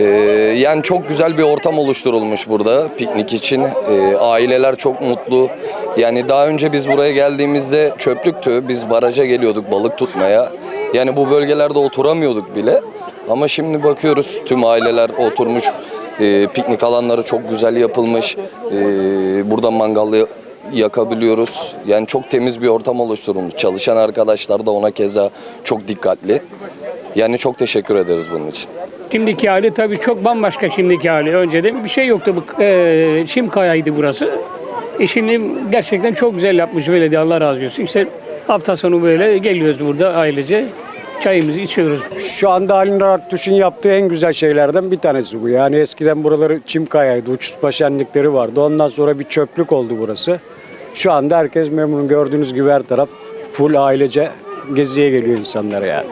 Ee, yani çok güzel bir ortam oluşturulmuş burada piknik için. Ee, aileler çok mutlu. Yani daha önce biz buraya geldiğimizde çöplüktü. Biz baraja geliyorduk balık tutmaya. Yani bu bölgelerde oturamıyorduk bile. Ama şimdi bakıyoruz tüm aileler oturmuş. Ee, piknik alanları çok güzel yapılmış. Ee, burada mangal yakabiliyoruz. Yani çok temiz bir ortam oluşturulmuş. Çalışan arkadaşlar da ona keza çok dikkatli. Yani çok teşekkür ederiz bunun için. Şimdiki hali tabii çok bambaşka şimdiki hali. Önceden bir şey yoktu. Bu e, çim kayaydı burası. E şimdi gerçekten çok güzel yapmış belediye Allah razı olsun. İşte hafta sonu böyle geliyoruz burada ailece. Çayımızı içiyoruz. Şu anda Halil Artuş'un yaptığı en güzel şeylerden bir tanesi bu. Yani eskiden buraları çim kayaydı, uçurtma şenlikleri vardı. Ondan sonra bir çöplük oldu burası. Şu anda herkes memnun. Gördüğünüz gibi her taraf full ailece geziye geliyor insanlar yani.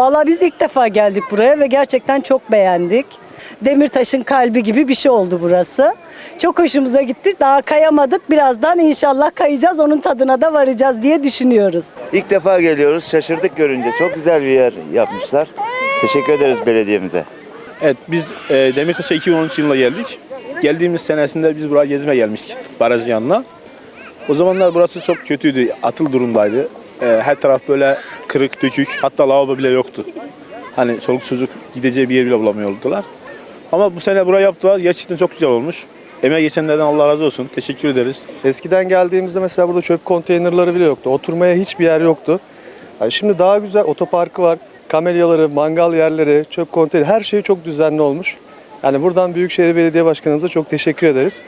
Valla biz ilk defa geldik buraya ve gerçekten çok beğendik. Demirtaş'ın kalbi gibi bir şey oldu burası. Çok hoşumuza gitti. Daha kayamadık. Birazdan inşallah kayacağız. Onun tadına da varacağız diye düşünüyoruz. İlk defa geliyoruz. Şaşırdık görünce. Çok güzel bir yer yapmışlar. Teşekkür ederiz belediyemize. Evet biz e, Demirtaş'a 2013 yılında geldik. Geldiğimiz senesinde biz buraya gezmeye gelmiştik barajın yanına. O zamanlar burası çok kötüydü, atıl durumdaydı. E, her taraf böyle kırık, dökük, hatta lavabo bile yoktu. Hani çoluk çocuk gideceği bir yer bile bulamıyordular. Ama bu sene burayı yaptılar, gerçekten çok güzel olmuş. Emeğe geçenlerden Allah razı olsun, teşekkür ederiz. Eskiden geldiğimizde mesela burada çöp konteynerları bile yoktu. Oturmaya hiçbir yer yoktu. Yani şimdi daha güzel otoparkı var. Kamelyaları, mangal yerleri, çöp konteyner her şey çok düzenli olmuş. Yani buradan Büyükşehir Belediye Başkanımıza çok teşekkür ederiz.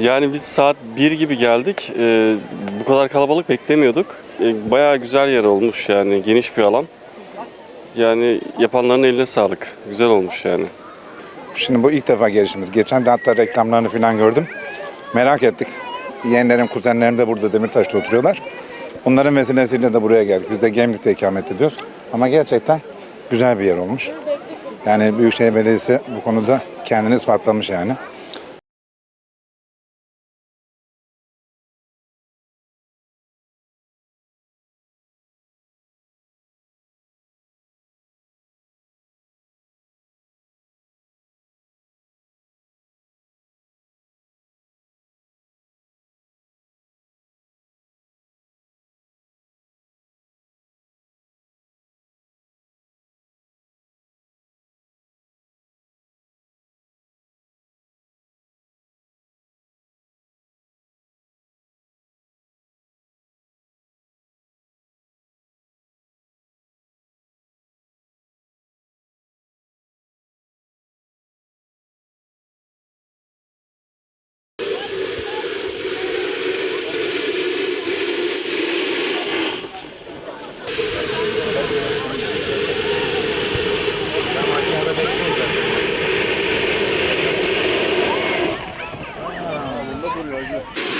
Yani biz saat 1 gibi geldik. Ee, bu kadar kalabalık beklemiyorduk. Ee, bayağı güzel yer olmuş yani geniş bir alan. Yani yapanların eline sağlık. Güzel olmuş yani. Şimdi bu ilk defa gelişimiz. Geçen de hatta reklamlarını falan gördüm. Merak ettik. Yeğenlerim, kuzenlerim de burada Demirtaş'ta oturuyorlar. Onların vesilesiyle de buraya geldik. Biz de Gemlik'te ikamet ediyoruz. Ama gerçekten güzel bir yer olmuş. Yani Büyükşehir Belediyesi bu konuda kendini ispatlamış yani. Very good.